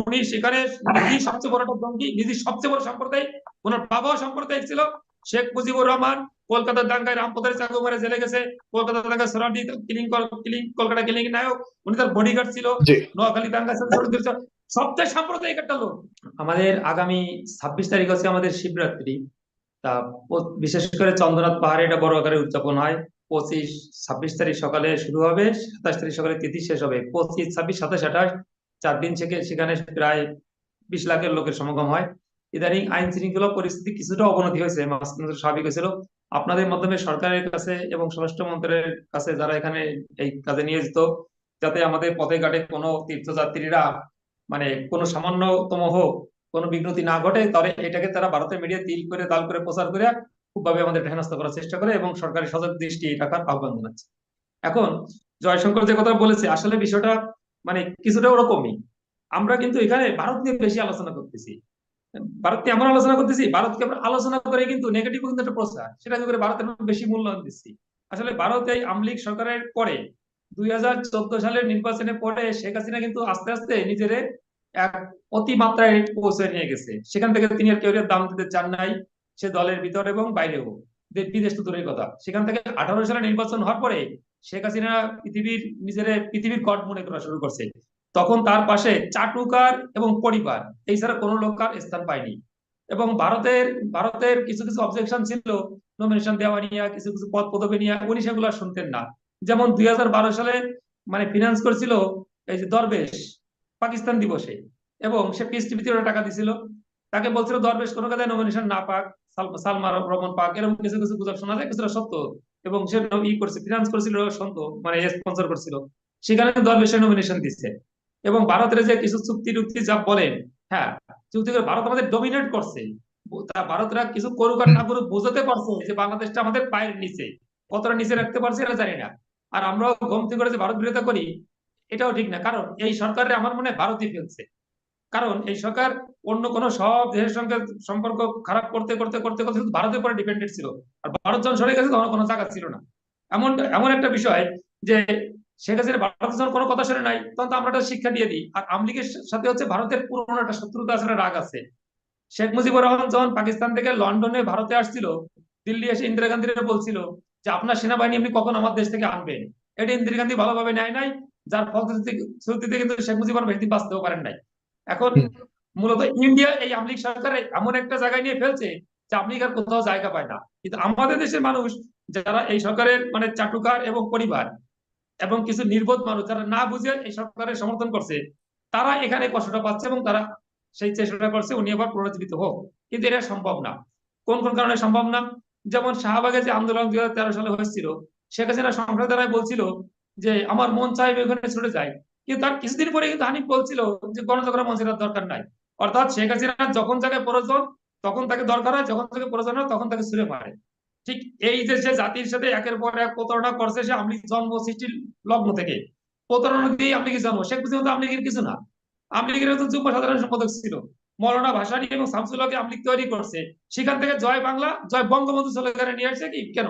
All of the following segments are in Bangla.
উনি সেখানে সবচেয়ে বড় একটা জঙ্গি নিজেই সবচেয়ে বড় সম্প্রদায় ওনার বাবাও সাম্প্রদায়িক ছিল। শেখ মুজিবুর রহমান কলকাতার দাঙ্গায় রামপথের চাকু মারে জেলে গেছে কলকাতা দাঙ্গায় সরান্ডি কিলিং কিলিং কলকাতা কিলিং নায়ক উনি তার বডিগার্ড ছিল। নোয়াখালী দাঙ্গা ছিল সবচেয়ে সাম্প্রদায়িক একটা লোক। আমাদের আগামী ছাব্বিশ তারিখ হচ্ছে আমাদের শিবরাত্রি। তা বিশেষ করে চন্দ্রনাথ পাহাড়ে এটা বড় আকারে উদযাপন হয়। পঁচিশ ছাব্বিশ তারিখ সকালে শুরু হবে সাতাশ তারিখ সকালে তিথি শেষ হবে। পঁচিশ ছাব্বিশ সাতাশ আঠাশ চার দিন থেকে সেখানে প্রায় বিশ লাখের লোকের সমাগম হয়। ইদানিং আইন শৃঙ্খলা পরিস্থিতি কিছুটা অবনতি হয়েছে স্বাভাবিক হয়েছিল। আপনাদের মাধ্যমে সরকারের কাছে এবং স্বরাষ্ট্র মন্ত্রণালয়ের কাছে যারা এখানে এই কাজে নিয়োজিত, যাতে আমাদের পথে ঘাটে কোনো তীর্থযাত্রীরা মানে কোনো সামান্যতম হোক, কোনো বিঘ্নতি না ঘটে, তাহলে এটাকে তারা ভারতের মিডিয়া তিল করে, তাল করে, প্রচার করে খুবভাবে আমাদের হেনস্থা করার চেষ্টা করে এবং সরকারের সজাগ দৃষ্টি রাখার আহ্বান জানাচ্ছে। এখন জয়শঙ্কর যে কথা বলেছে, আসলে বিষয়টা মানে কিছুটা ওরকমই। আমরা কিন্তু এখানে ভারত নিয়ে বেশি আলোচনা করতেছি। ভারত নিয়ে আমরা আলোচনা করতেছি, ভারতকে আমরা আলোচনা করে কিন্তু নেগেটিভ কিন্তু একটা প্রচার সেটাকে করে ভারতের বেশি মূল্যায়ন দিচ্ছি। আসলে ভারত এই আমলিক সরকারের পরে, দুই হাজার চোদ্দ সালের নির্বাচনের পরে শেখ হাসিনা কিন্তু আস্তে আস্তে নিজের এক অতিমাত্রায় পৌঁছে নিয়ে গেছে। সেখান থেকে তিনি আর কেউ দাম দিতে চান নাই, সে দলের ভিতর এবং বাইরেও। বিদেশ তো দূরের কথা। সেখান থেকে আঠারো সালে নির্বাচন হওয়ার পরে শেখ হাসিনা পৃথিবীর নিজের, পৃথিবীর গড মনে করা শুরু করছে। তখন তার পাশে চাটুকার এবং পরিবার, এই ছাড়া কোনো লোক আর স্থান পায়নি। এবং ভারতের ভারতের কিছু কিছু অবজেকশন ছিল নমিনেশন দেওয়া নিয়ে, কিছু কিছু পদ পদবি নিয়ে, উনি সেগুলো শুনতেন না। যেমন দুই হাজার বারো সালে মানে ফিনান্স করেছিল, এই যে দরবেশ, পাকিস্তান দিবসে। এবং সে পিএস টিভিতে টাকা দিছিল। তাকে বলছিল, দরবেশ কোনো কাজে নমিনেশন না পাক, সাল- সালমা রহমান পাক। এরকম কিছু কিছু গুজব শোনা যায়, কিছুটা সত্য। এবং সে ই করছে ফিনান্স করেছিল, সন্ত মানে স্পন্সর করছিল। সেখানে দরবেশের নমিনেশন দিচ্ছে এবং ভারতের যে কিছু চুক্তি টুক্তি যা বলেন হ্যাঁ চুক্তি করে ভারত আমাদের ডমিনেট করছে। তা ভারতরা কিছু করুক আর না করুক বোঝাতে পারছে যে বাংলাদেশটা আমাদের পায়ের নিচে। কতটা নিচে রাখতে পারছে এটা জানি না। আর আমরাও গমতি করে যে ভারত বিরোধিতা করি, এটাও ঠিক না। কারণ এই সরকারে আমার মনে হয় ভারতই ফেলছে। কারণ এই সরকার অন্য কোন সব দেশের সঙ্গে সম্পর্ক খারাপ করতে করতে করতে করতে শুধু ভারতের উপরে ডিপেন্ডেন্ট ছিল। আর ভারত সরে গেছে তখন কোনো জায়গা ছিল না। এমন এমন একটা বিষয় যে শেখ হাসিনা ভারত যখন কোনো কথা শুনে নাই, তখন তো আমরা একটা শিক্ষা দিয়ে দিই। আর আমলিগের সাথে হচ্ছে ভারতের পুরনো একটা শত্রুতা আছে রাগ আছে। শেখ মুজিবুর রহমান যখন পাকিস্তান থেকে লন্ডনে ভারতে আসছিল, দিল্লি এসে ইন্দিরা গান্ধীরা বলছিল যে, আপনার সেনাবাহিনী আপনি কখন আমার দেশ থেকে আনবেন এটা ইন্দিরা গান্ধী ভালোভাবে নেয় নাই, যার ফলশ্রুতিতে কিন্তু শেখ মুজিবুর রহমান বেশি বাঁচতেও পারেন নাই। এখন মূলত ইন্ডিয়া এই আমলিক সরকার এমন একটা জায়গায় নিয়ে ফেলছে যে আমলিক আর কোথাও জায়গা পায় না। কিন্তু আমাদের দেশের মানুষ যারা এই সরকারের মানে চাটুকার এবং পরিবার এবং কিছু নির্বোধ মানুষ যারা না বুঝে এই সরকারের সমর্থন করছে তারা এখানে কষ্টটা পাচ্ছে এবং তারা সেই চেষ্টাটা করছে উনি আবার পুনরুজ্জীবিত হোক। কিন্তু এটা সম্ভব না। কোন কোন কারণে সম্ভব না? যেমন শাহবাগে যে আন্দোলন দুই হাজার তেরো সালে হয়েছিল শেখ হাসিনা সংসদ দ্বারাই বলছিল যে আমার মন চাইবে ওখানে ছুটে যায় কিন্তু তার কিছুদিন পরে কিন্তু হানিফ বলছিল যে গণতন্ত্র মঞ্চের দরকার নাই। অর্থাৎ শেখ হাসিনা যখন তাকে প্রয়োজন, তখন তাকে দরকার হয়, যখন তাকে প্রয়োজন হয়, তখন তাকে ছুড়ে মারে। ঠিক এই যে সে জাতির সাথে একের পর এক প্রতারণা করছে, সে আমলিক জন্ম সৃষ্টির লগ্ন থেকে। প্রতারণা দিয়ে আমলিগের জন্ম। শেখ মুজিব তো আমলিগের কিছু না। আমলিগের তো যুগ্ম সাধারণ সম্পাদক ছিল। মৌলানা ভাসানী এবং শামসুল্লাহকে আমলিগ তৈরি করছে। সেখান থেকে জয় বাংলা, জয় বঙ্গবন্ধু স্লোগানে নিয়ে আসছে কি? কেন?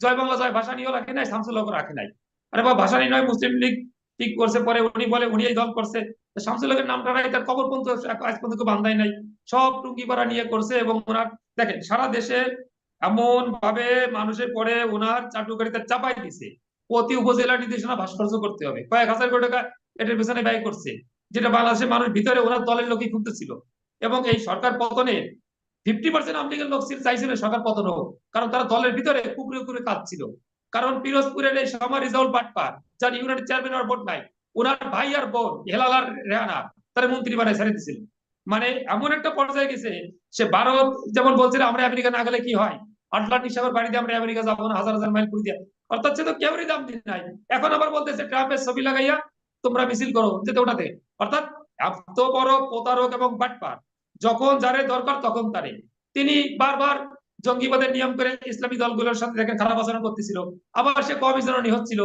জয় বাংলা, জয় ভাসানীও রাখে নাই শামসুল্লাহকে রাখে নাই। আরে বা ভাসানী নয়, মুসলিম লীগ ঠিক করছে, পরে উনি বলে, উনি এই দল করছে। তো শামসুল্লাহের নামটা নাই, তার কবর পর্যন্ত আজ পর্যন্ত বান্ধাই নাই। সব টুঙ্গি পাড়া নিয়ে করছে এবং ওনার দেখেন, সারা দেশে এমন ভাবে মানুষের পরে ওনার চাটুকারিতা চাপাই দিছে। প্রতি উপজেলা নির্দেশনা ভাস্কর্য করতে হবে। কয়েক হাজার কোটি টাকা এটার পেছনে ব্যয় করছে। যেটা বাংলাদেশের মানুষ ভিতরে ওনার দলের লোকই খুঁজতেছিল। এবং এই সরকার পতনে ফিফটি পার্সেন্ট আমলিগের লোক ছিল- চাইছিল সরকার পতন হোক। কারণ তারা দলের ভিতরে কুকুরে কুকুরে কাঁদছিল। কারণ পিরোজপুরের এই সমা রিজাউল পাটপার, যার ইউনাইটেড চেয়ারম্যান আর ভোট নাই ওনার ভাই আর বোন হেলাল আর রেহানা তারা মন্ত্রী বানায় ছেড়ে দিছিল মানে এমন একটা পর্যায়ে গেছে, সে ভারত যেমন বলছিল আমরা আমেরিকা না গেলে কি হয়? আটলান্টিক সাগর বাড়িতে আমরা আমেরিকা যাব না, হাজার হাজার মাইল ঘুরে দিয়া। অর্থাৎ সে তো কেউরই দাম দিন নাই। এখন আবার বলতেছে, ট্রাম্পের ছবি লাগাইয়া তোমরা মিছিল করো, যেতে ওটাতে। অর্থাৎ এত বড় প্রতারক এবং বাটপার যখন যারে দরকার তখন তারে। তিনি বারবার জঙ্গিবাদের নিয়ম করে ইসলামী দলগুলোর সাথে দেখেন খারাপ আচরণ করতেছিল। আবার সে কমিশনারি হচ্ছিল।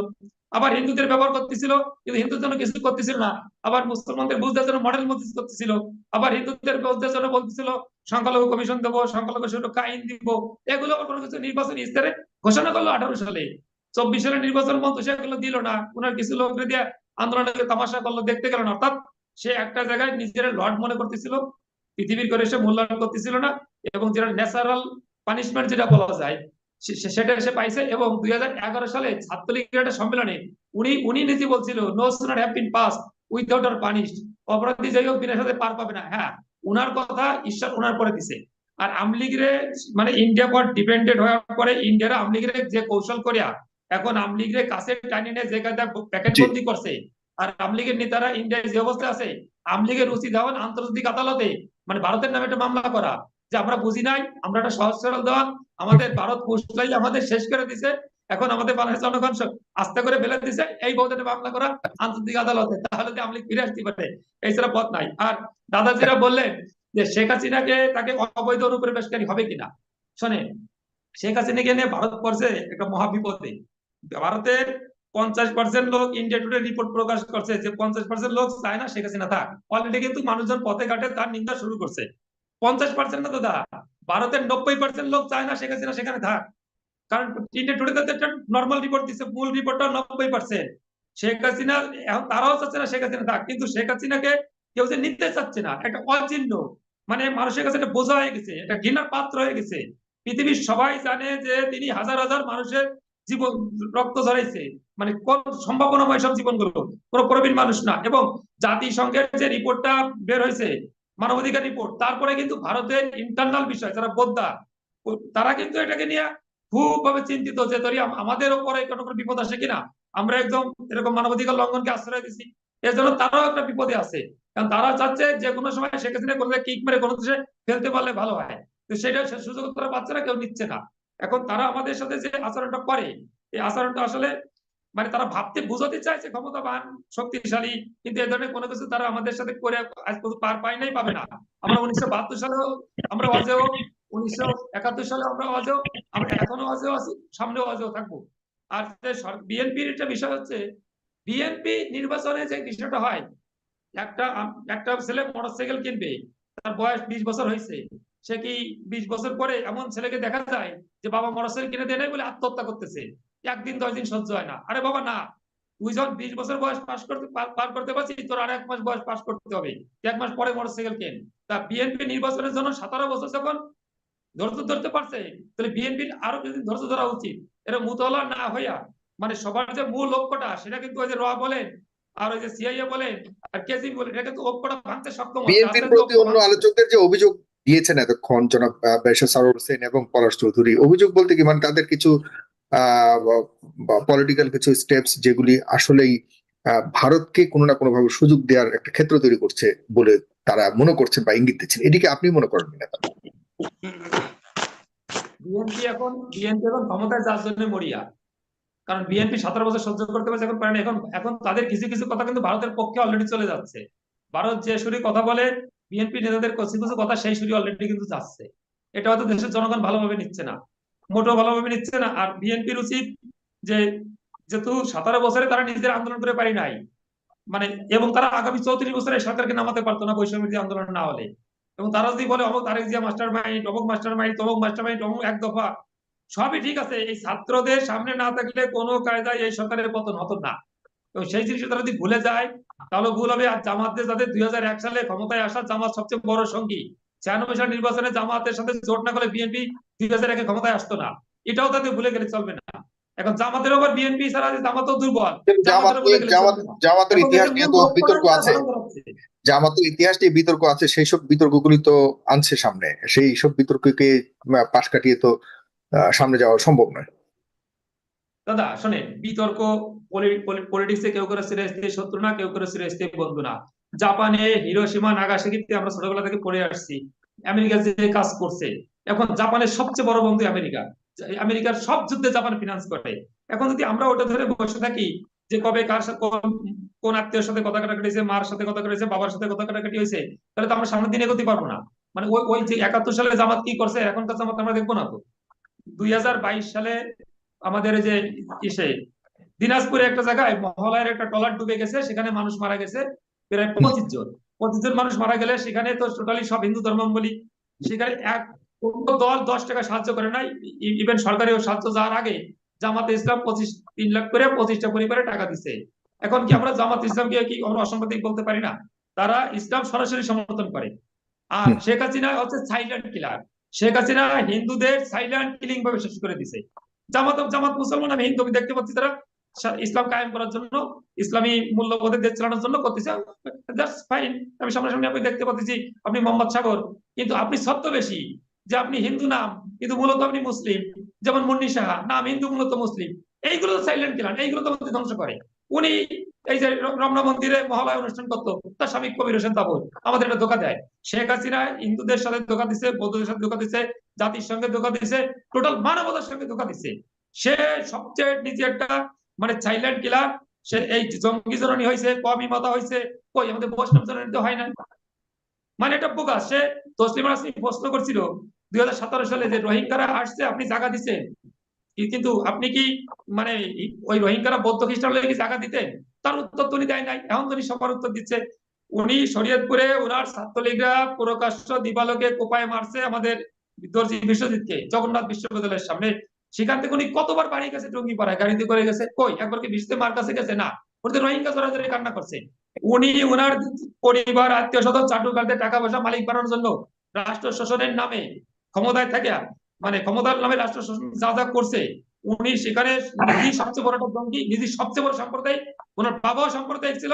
আবার হিন্দুদের ব্যবহার করতেছিল, কিন্তু হিন্দুদের জন্য কিছু করতেছিল না। আবার মুসলমানদের বুঝদের জন্য মডেল মধ্যে করতেছিল। আবার হিন্দুদের বুঝদের জন্য বলতেছিল, সংখ্যালঘু কমিশন দেবো, সংখ্যালঘু সুরক্ষা আইন দিব। এগুলো কোনো কিছু নির্বাচনী ইস্তারে ঘোষণা করল আঠারো সালে। চব্বিশ সালে নির্বাচন মন্ত্র সেগুলো দিল না। ওনার কিছু লোক দিয়ে আন্দোলনকে তামাশা করল, দেখতে গেল না অর্থাৎ সে একটা জায়গায় নিজের লর্ড মনে করতেছিল, পৃথিবীর করে সে মূল্যায়ন করতেছিল না। এবং যেটা ন্যাচারাল পানিশমেন্ট যেটা বলা যায় সেটা সে পাইছে এবং দুই হাজার এগারো সালে ছাত্রলীগের একটা সম্মেলনে উনি উনি নিজে বলছিল no sooner have been pass without R punish অপরাধী যাই হোক বিনা সাথে পার পাবে না। হ্যাঁ উনার কথা ঈশ্বর উনার পরে দিছে। আর আমলিগরে মানে ইন্ডিয়া পর ডিপেন্ডেন্ট হওয়ার পরে ইন্ডিয়ার আমলিগরে যে কৌশল করিয়া এখন আমলিগরে কাছে টানি নিয়ে যে কায়দা প্যাকেট। বন্দি করছে। আর আমলিগের নেতারা ইন্ডিয়ায় যে অবস্থা আছে আমলিগের উচিত হওয়ান আন্তর্জাতিক আদালতে মানে ভারতের নামে একটা মামলা করা। যে আমরা বুঝি নাই, আমরা একটা সহজ সরল দেওয়া আমাদের ভারত পুষলাই আমাদের শেষ করে দিছে, এখন আমাদের বাংলাদেশ জনগণ আস্তে করে ফেলে দিছে, এই বউদের মামলা করা আন্তর্জাতিক আদালতে, তাহলে তো আমলিগ ফিরে আসতে পারে এছাড়া পথ নাই। আর দাদা যেটা বললেন যে শেখ হাসিনাকে তাকে অবৈধ অনুপ্রবেশকারী হবে কিনা? শোনে, শেখ হাসিনাকে নিয়ে ভারত পড়ছে একটা মহাবিপদে। ভারতের পঞ্চাশ পার্সেন্ট লোক ইন্ডিয়া টুডে রিপোর্ট প্রকাশ করছে, যে পঞ্চাশ পার্সেন্ট লোক চায় না শেখ হাসিনা থাক। অলরেডি কিন্তু মানুষজন পথে ঘাটে তার নিন্দা শুরু করছে। পঞ্চাশ পার্সেন্ট না দাদা? ভারতের নব্বই পার্সেন্ট লোক চায় না, শেখ সেখানে থাক। কারণ ইন্ডিয়া টুডে একটা নর্মাল রিপোর্ট দিচ্ছে রিপোর্টটা নব্বই পার্সেন্ট শেখ হাসিনা, এখন তারাও চাচ্ছে না শেখ হাসিনা থাক, কিন্তু শেখ হাসিনাকে কেউ যে নিতে চাচ্ছে না, একটা অচিহ্ন। মানে মানুষের কাছে বোঝা হয়ে গেছে, একটা ঘৃণার পাত্র হয়ে গেছে। পৃথিবীর সবাই জানে যে তিনি হাজার হাজার মানুষের জীবন রক্ত ঝরাইছে। মানে কোন সম্ভাবনাময় সব জীবনগুলো, কোনো প্রবীণ মানুষ না। এবং জাতিসংঘের যে রিপোর্টটা বের হয়েছে মানবাধিকার রিপোর্ট তারপরে কিন্তু ভারতের ইন্টারনাল বিষয়, যারা বোদ্ধা, তারা কিন্তু এটাকে নিয়ে খুব ভাবে চিন্তিত যে আম- আমাদের উপরে কোনো বিপদ আসে কিনা। আমরা একদম এরকম মানবাধিকার লঙ্ঘনকে আশ্রয় দিছি। এর জন্য তারাও একটা বিপদে আছে। কারণ তারা চাচ্ছে যে কোনো সময় শেখ হাসিনা কোনো কিক মেরে কোনো দেশে ফেলতে পারলে ভালো হয়। তো সেটা সুযোগ তারা পাচ্ছে না, কেউ নিচ্ছে না। এখন তারা আমাদের সাথে যে আচরণটা করে, এই আচরণটা আসলে মানে তারা ভাবতে বুঝাতে চাইছে ক্ষমতাবান, শক্তিশালী, কিন্তু এ ধরনের কোনো কিছু তারা আমাদের সাথে করে আজ পার পাই নাই, পাবে না। আমরা উনিশশো বাহাত্তর সালেও আমরা অজেয় উনিশশো একাত্তর সালে আমরা অজেয় আমরা এখনও অজেয় আছি, সামনেও অজেয় থাকব। আর বিএনপির একটা বিষয় হচ্ছে, বিএনপি নির্বাচনে যে বিষয়টা হয়, একটা একটা ছেলে মোটরসাইকেল কিনবে, তার বয়স বিশ বছর হয়েছে, সে কি বিশ বছর পরে এমন ছেলেকে দেখা যায় যে বাবা মোটরসাইকেল কিনে দেয় নাই বলে আত্মহত্যা করতেছে? একদিন দশ দিন সহ্য হয় না। আরে বাবা না। তুই যখন বিশ বছর বয়স পাস করতে পার- করতে পারছিস তোর আর এক মাস বয়স পাস করতে হবে। এক মাস পরে মোটরসাইকেল কেন? তা বিএনপি নির্বাচনের জন্য সতেরো বছর যখন ধৈর্য ধরতে পারছে তাহলে বিএনপির আরও কিছুদিন ধৈর্য ধরা উচিত। এটা মুতলা না হইয়া মানে সবার যে মূল লক্ষ্যটা সেটা কিন্তু ওই যে র বলেন আর ওই যে সিআইএ বলেন আর কেজি বলেন এটা কিন্তু ঐক্যটা ভাঙতে সক্ষম। বিএনপির প্রতি অন্য আলোচকদের যে অভিযোগ দিয়েছেন এতক্ষণ জনাব ব্যারিস্টার সারোয়ার হোসেন এবং পলাশ চৌধুরী অভিযোগ বলতে কি মানে তাদের কিছু পলিটিক্যাল কিছু স্টেপস যেগুলি আসলেই ভারতকে কোনো না কোনো ভাবে সুযোগ দেওয়ার একটা ক্ষেত্র তৈরি করছে বলে তারা মনে করছেন বা ইঙ্গিত দিচ্ছেন। এদিকে আপনি মনে করেন বিএনপি এখন বিএনপি এখন ক্ষমতায় যার জন্য মরিয়া। কারণ বিএনপি সতেরো বছর সহ্য করতে পারছে, এখন পারে এখন এখন তাদের কিছু কিছু কথা কিন্তু ভারতের পক্ষে অলরেডি চলে যাচ্ছে। ভারত যে সুরে কথা বলে বিএনপি নেতাদের কিছু কিছু কথা সেই সুরে অলরেডি কিন্তু যাচ্ছে। এটা হয়তো দেশের জনগণ ভালোভাবে নিচ্ছে না। মোটেও ভালোভাবে নিচ্ছে না। আর বিএনপির উচিত যে যেহেতু সতেরো বছরে তারা নিজেদের আন্দোলন করে পারি নাই মানে এবং তারা আগামী চৌত্রিশ বছরে সরকারকে নামাতে পারতো না বৈষম্য বিরোধী আন্দোলন না হলে। এবং তারা যদি বলে, অমুক তারেক জিয়া মাস্টার মাইন্ড অমুক মাস্টার মাইন্ড তমুক মাস্টার মাইন্ড অমুক এক দফা, সবই ঠিক আছে। এই ছাত্রদের সামনে না থাকলে কোনো কায়দায় এই সরকারের পতন হতো না। এবং সেই জিনিসটা তারা যদি ভুলে যায়, তাহলে ভুল হবে। আর জামাতদের যাদের দুই হাজার এক সালে ক্ষমতায় আসা জামাত সবচেয়ে বড় সঙ্গী। ছিয়ানব্বই সাল নির্বাচনে জামাতের সাথে জোট না করলে বিএনপি দুই হাজার একে ক্ষমতায় আসতো না। এটাও ভুলে গেলে চলবে না। এখন জামাতের ওপর বিএনপি ছাড়া জামাতও দুর্বল। জামাতের ইতিহাস এদের নিয়ে তো বিতর্ক তারা আছে জামাতের ইতিহাস নিয়ে বিতর্ক আছে সেই সব বিতর্কগুলি তো আনছে সামনে। সেই সব বিতর্ককে পাশ কাটিয়ে তো সামনে যাওয়া সম্ভব নয়। দাদা শোনেন বিতর্ক পলিটিক্সে কেউ করে চিরস্থায়ী শত্রু না কেউ করে চিরস্থায়ী বন্ধু না। জাপানে হিরোসীমা নাগাসাকিতে আমরা ছোটবেলা থেকে পড়ে আসছি। আমেরিকা যে কাজ করছে। এখন জাপানের সবচেয়ে বড় বন্ধু আমেরিকা। আমেরিকার সব যুদ্ধে জাপান ফিনান্স করে। এখন যদি আমরা ওটা ধরে বসে থাকি যে কবে কার সাথে কোন- আত্মীয়ের সাথে কথা কাটাকাটি মার সাথে কথা কাটাকাটি বাবার সাথে কথা কাটাকাটি হয়েছে, তাহলে তো আমরা সামনের দিনে এগোতে পারব না। মানে ওই ওই যে একাত্তর সালে জামাত কি করছে, এখনকার জামাত আমরা দেখব না তো। দুই হাজার বাইশ সালে আমাদের যে ইসে, দিনাজপুরে একটা জায়গায় মহলার একটা ট্রলার ডুবে গেছে, সেখানে মানুষ মারা গেছে। প্রায় পঁচিশ জন। পঁচিশ জন মানুষ মারা গেলে সেখানে তো টোটালি সব হিন্দু ধর্মাবলী সেখানে এক কোনো দল দশ টাকা সাহায্য করে নাই। ইভেন সরকারি সাহায্য যাওয়ার আগে জামাতে ইসলাম পঁচিশ তিন লাখ করে পঁচিশটা পরিবারে টাকা দিচ্ছে এখন কি আমরা জামাত ইসলামকে কি আমরা অসাংবাদিক বলতে পারি না? তারা ইসলাম সরাসরি সমর্থন করে। আর শেখ হাসিনা হচ্ছে সাইলেন্ট কিলার শেখ হাসিনা হিন্দুদের সাইলেন্ট কিলিং ভাবে শেষ করে দিছে। জামাত জামাত মুসলমান আমি হিন্দু দেখতে পাচ্ছি তারা ইসলাম কায়েম করার জন্য, ইসলামী মূল্যবোধের দেশ চালানোর জন্য করতেছে। দ্যাটস ফাইন আমি সামনাসামনি আপনি দেখতে পাচ্ছি, আপনি মোহাম্মদ সাগর। কিন্তু আপনি সত্য বেশি, যে আপনি হিন্দু নাম, কিন্তু মূলত আপনি মুসলিম। যেমন মুন্নি সাহা, নাম হিন্দু, মূলত মুসলিম। এইগুলো সাইলেন্ট কিলার এইগুলো তো ধ্বংস করে। উনি এই যে রমনা মন্দিরে মহালয় অনুষ্ঠান করতো, তার স্বামী কবির হোসেন তাবর। আমাদের এটা ধোকা দেয়। শেখ হাসিনা হিন্দুদের সাথে ধোকা দিছে, বৌদ্ধদের সাথে ধোকা দিছে, জাতির সঙ্গে ধোকা দিছে টোটাল মানবতার সঙ্গে ধোকা দিছে। সে সবচেয়ে নিজে একটা মানে সাইলেন্ট কিলার, সে এই জঙ্গি জননী হয়েছে কমি মাতা হয়েছে কই, আমাদের বৈষ্ণব জননী তো হয় না মানে এটা বোকা, সে তসলিমা নাসরিন প্রশ্ন করছিল, দুই সালে যে রোহিঙ্গারা আসছে, আপনি জায়গা দিচ্ছেন কিন্তু আপনি কি মানে ওই রোহিঙ্গারা বৌদ্ধ খ্রিস্টান কি জায়গা দিতেন তার উত্তর তো উনি দেয় নাই, এখন তো উনি সবার উত্তর দিচ্ছে। উনি শরীয়তপুরে ওনার ছাত্রলীগরা প্রকাশ্য দিবালোকে কোপায় মারছে আমাদের দর্জি বিশ্বজিৎকে, জগন্নাথ বিশ্ববিদ্যালয়ের সামনে। সেখান থেকে উনি কতবার বাড়ি গেছে টঙ্গি পাড়ায়? গাড়িতে করে গেছে। কই? একবার কি বিশ্বজিৎ মার কাছে গেছে? না। উনি রোহিঙ্গা জোরাজোরি কান্না করছে। উনি ওনার পরিবার, আত্মীয় স্বজন চাটুকারদের টাকা পয়সা মালিক বানানোর জন্য রাষ্ট্র শোষণের নামে ক্ষমতায় থাকে। মানে ক্ষমতার নামে রাষ্ট্র শাসন যা যা করছে, উনি সেখানে নিজেই সবচেয়ে বড় একটা জঙ্গি নিজেই সবচেয়ে বড় সম্প্রদায়, ওনার বাবাও সম্প্রদায় ছিল,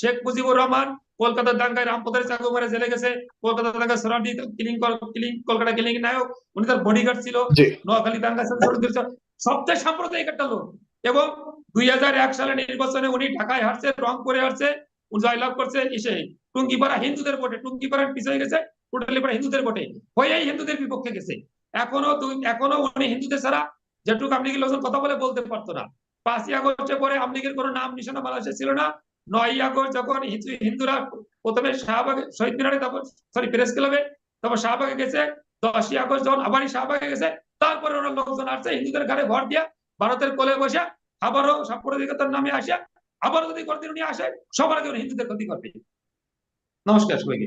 শেখ মুজিবুর রহমান কলকাতার দাঙ্গায় রামপদের চাকু মেরে জেলে গেছে কলকাতা দাঙ্গায় কিলিং কিলিং কলকাতা কিলিং নায়ক উনি তার বডিগার্ড ছিল নোয়াখালী দাঙ্গা সবচেয়ে সাম্প্রদায়িক একটা লোক। এবং দুই সালে নির্বাচনে উনি ঢাকায় হারছে রংপুরে হারছে জয়লাভ করছে টুঙ্গিপাড়া হিন্দুদের ভোটে টুঙ্গিপাড়ার পিছিয়ে গেছে টোটালি পাড়া হিন্দুদের ভোটে হয়েই হিন্দুদের বিপক্ষে গেছে। এখনও এখনও উনি হিন্দুদের ছাড়া যেটুকু আপনি লোকজন কথা বলে বলতে পারতো না। পাঁচই আগস্টে পরে আমলিগের কোনো নাম নিশানা বাংলাদেশে ছিল না। নয়ই আগস্ট যখন হিন্দুরা প্রথমে শাহবাগে শহীদ মিনারে তারপর সরি প্রেস ক্লাবে তারপর শাহবাগে গেছে, দশই আগস্ট যখন আবারই শাহবাগে গেছে, তারপরে ওরা লোকজন আসছে, হিন্দুদের ঘরে ভর দিয়া ভারতের কোলে বসে আবারও সাম্প্রদায়িকতার নামে আসে আবারও যদি কোনদিন উনি আসে, সবার আগে হিন্দুদের ক্ষতি করবে। নমস্কার সবাইকে।